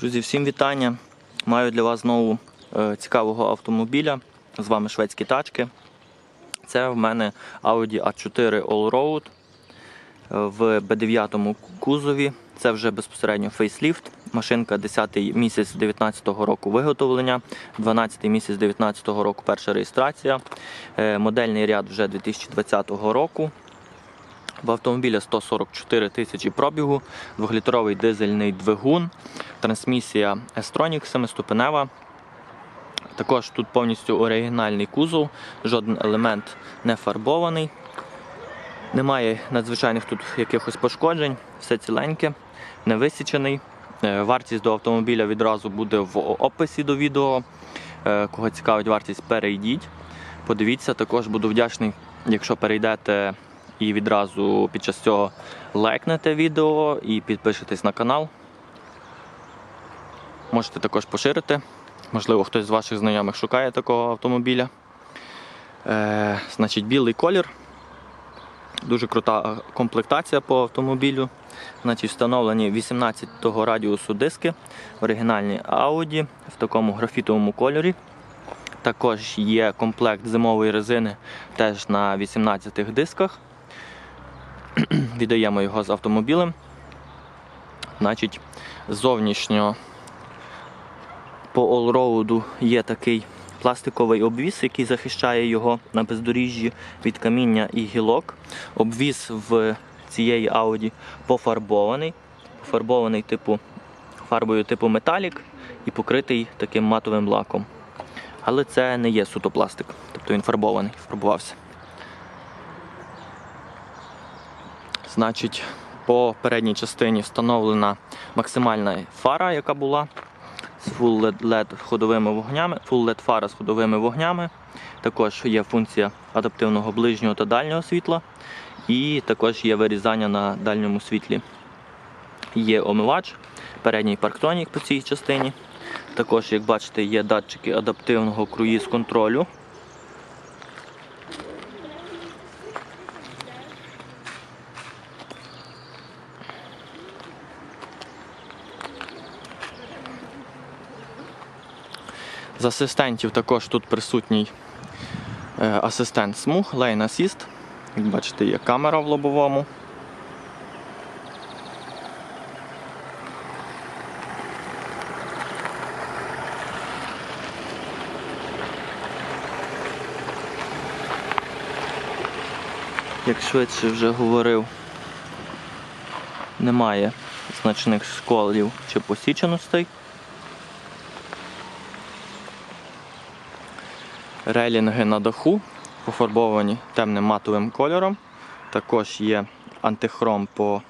Друзі, всім вітання. Маю для вас знову е, цікавого автомобіля. З вами шведські тачки. Це в мене Audi A4 Allroad е, в B9 кузові. Це вже безпосередньо фейсліфт. Машинка 10 місяць 2019 року виготовлення, 12 місяць 2019 року перша реєстрація. Е, Модельний ряд вже 2020 року. В автомобіля 144 тисячі пробігу, 2-літровий дизельний двигун, трансмісія S-Tronic 7-ступенева. Також тут повністю оригінальний кузов, жоден елемент не фарбований. Немає надзвичайних тут якихось пошкоджень, все ціленьке, не висічений. Е, Вартість до автомобіля відразу буде в описі до відео. Е, Кого цікавить вартість, перейдіть. Подивіться, також буду вдячний, якщо перейдете і відразу під час цього лайкнете відео і підпишетесь на канал. Можете також поширити. Можливо, хтось з ваших знайомих шукає такого автомобіля. Е, значить, білий колір. Дуже крута комплектація по автомобілю. Значить, встановлені 18-го радіусу диски, оригінальні Audi в такому графітовому кольорі. Також є комплект зимової резини теж на 18 дисках. Віддаємо його з автомобілем. Значить, зовнішньо по олроуду є такий пластиковий обвіс, який захищає його на бездоріжжі від каміння і гілок. Обвіс в цієї Audi пофарбований, пофарбований типу фарбою типу металік і покритий таким матовим лаком. Але це не є суто пластик, тобто він фарбований, фарбувався. Значить, по передній частині встановлена максимальна фара, яка була з Full LED, ходовими вогнями, Full LED фара з ходовими вогнями. Також є функція адаптивного ближнього та дальнього світла. І також є вирізання на дальньому світлі. Є омивач, передній парктронік по цій частині. Також, як бачите, є датчики адаптивного круїз контролю. Асистентів також тут присутній е, асистент смуг, Assist. Як бачите, є камера в лобовому. Як швидше вже говорив, немає значних сколів чи посіченостей. Релінги на даху пофарбовані темним матовим кольором. Також є антихром по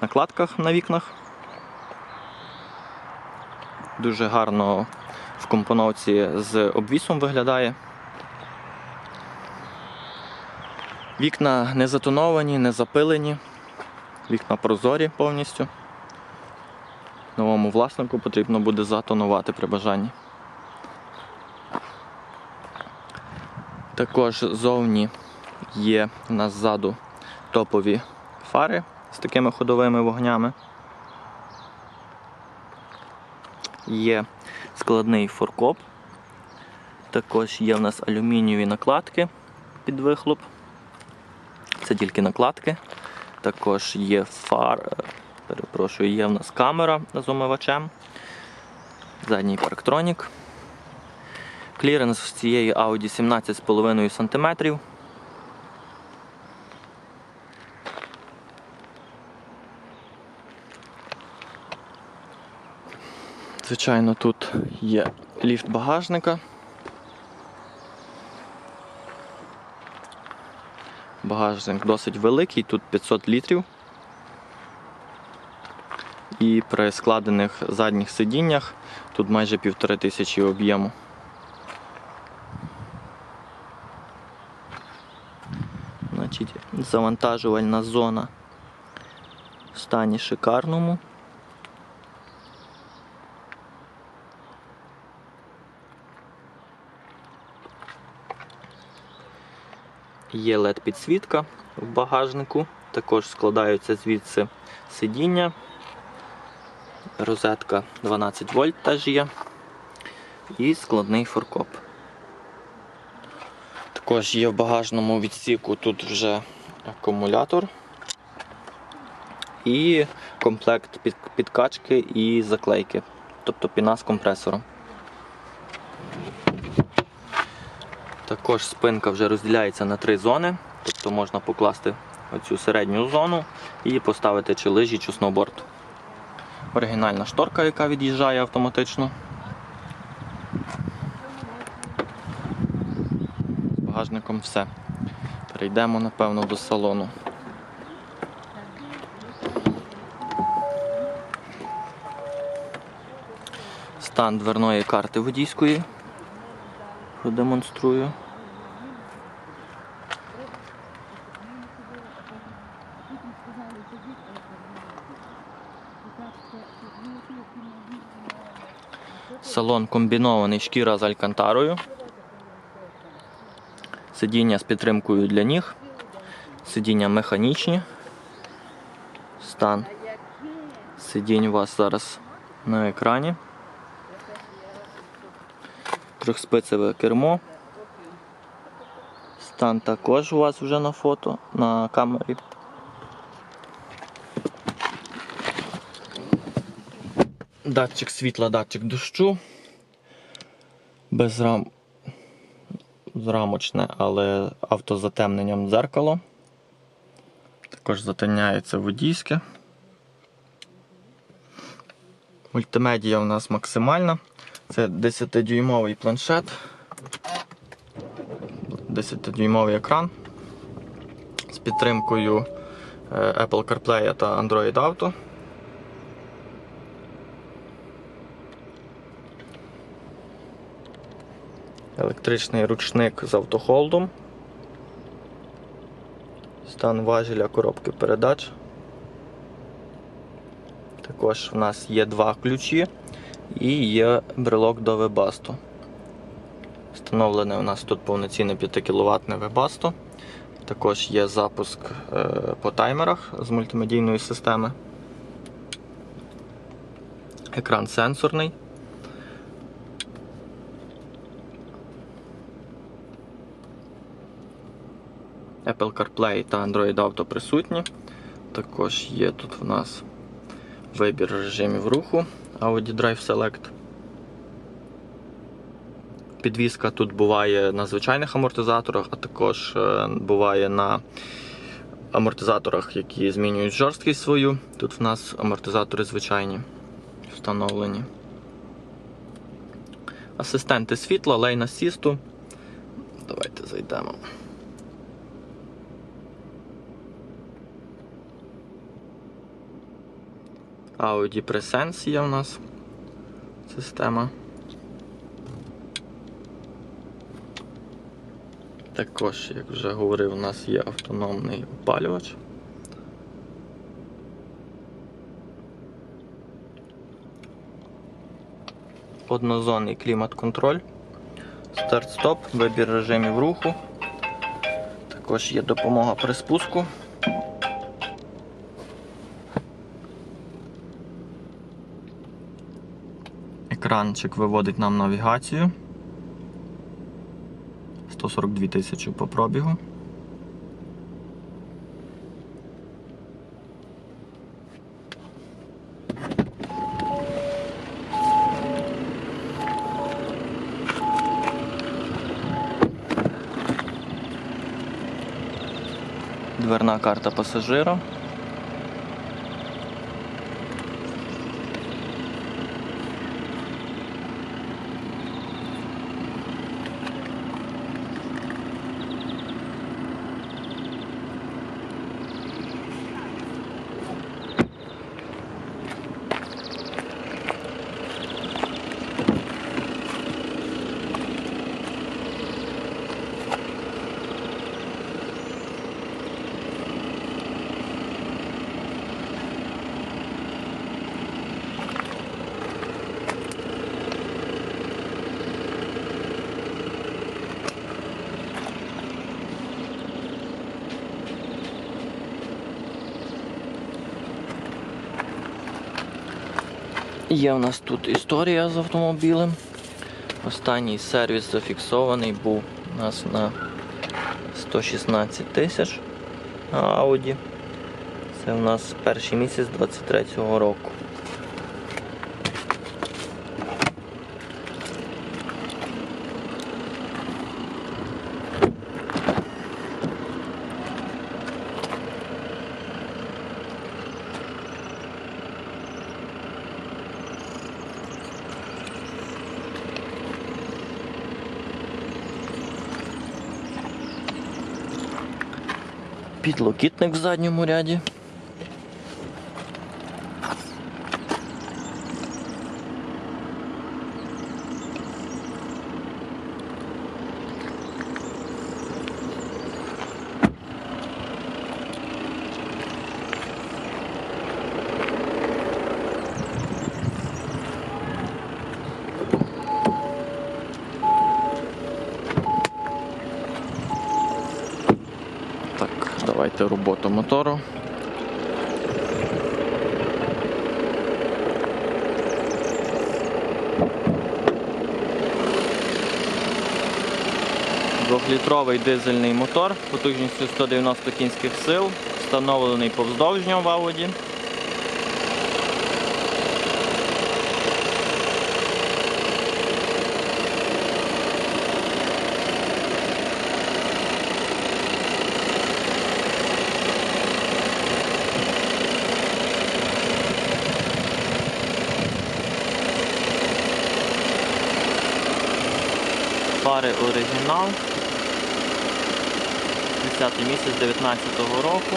накладках на вікнах. Дуже гарно в компоновці з обвісом виглядає. Вікна не затоновані, не запилені. Вікна прозорі повністю. Новому власнику потрібно буде затонувати при бажанні. Також зовні є у нас ззаду топові фари з такими ходовими вогнями. Є складний форкоп. Також є у нас алюмінієві накладки під вихлоп. Це тільки накладки. Також є фар, перепрошую, є в нас камера з омивачем. Задній парктронік. Кліренс цієї Audi 17,5 см. Звичайно, тут є ліфт багажника. Багажник досить великий, тут 500 літрів. І при складених задніх сидіннях тут майже півтори тисячі об'єму. Значить, завантажувальна зона в стані шикарному. Є LED підсвітка в багажнику, також складаються звідси сидіння. Розетка 12 вольт теж є. І складний форкоп. Також є в багажному відсіку тут вже акумулятор. І комплект підкачки і заклейки. Тобто піна з компресором. Також спинка вже розділяється на три зони, тобто можна покласти оцю середню зону і поставити чи лижі, чи сноуборд. Оригінальна шторка, яка від'їжджає автоматично. З багажником все. Перейдемо, напевно, до салону. Стан дверної карти водійської. Продемонструю. Салон комбінований шкіра з алькантарою. Сидіння з підтримкою для ніг. Сидіння механічні. Стан сидінь у вас зараз на екрані. Трьохспицеве кермо. Стан також у вас вже на фото, на камері. Датчик світла, датчик дощу. Без рам... Зрамочне, але автозатемненням дзеркало. Також затемняється водійське. Мультимедія у нас максимальна. Це 10-дюймовий планшет, 10-дюймовий екран з підтримкою е, Apple CarPlay та Android Auto. Електричний ручник з автохолдом. Стан важеля коробки передач. Також в нас є два ключі і є брелок до вебасту. Встановлене у нас тут повноцінне 5 кВт вебасто. Також є запуск е, по таймерах з мультимедійної системи. Екран сенсорний. Apple CarPlay та Android Auto присутні. Також є тут в нас вибір режимів руху Audi Drive Select. Підвізка тут буває на звичайних амортизаторах, а також е, буває на амортизаторах, які змінюють жорсткість свою. Тут в нас амортизатори звичайні встановлені. Асистенти світла, лейн асісту. Давайте зайдемо. Audi Presense є у нас система. Також, як вже говорив, у нас є автономний опалювач. Однозонний клімат-контроль, старт-стоп, вибір режимів руху. Також є допомога при спуску. Екранчик виводить нам навігацію. 142 тисячі по пробігу. Дверна карта пасажира. Є в нас тут історія з автомобілем. Останній сервіс зафіксований був у нас на 116 тисяч на Audi. Це у нас перший місяць 23-го року. Підлокітник в задньому ряді. Давайте роботу мотору. Двохлітровий дизельний мотор потужністю 190 кінських сил, встановлений повздовжньо в Audi. Фари оригінал. 10 місяць 19 року.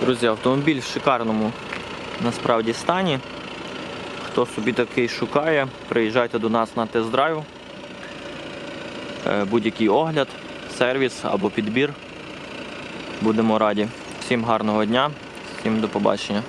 Друзі, автомобіль в шикарному насправді стані. Хто собі такий шукає, приїжджайте до нас на тест-драйв. Е, Будь-який огляд, сервіс або підбір. Будемо раді. Всім гарного дня, всім до побачення.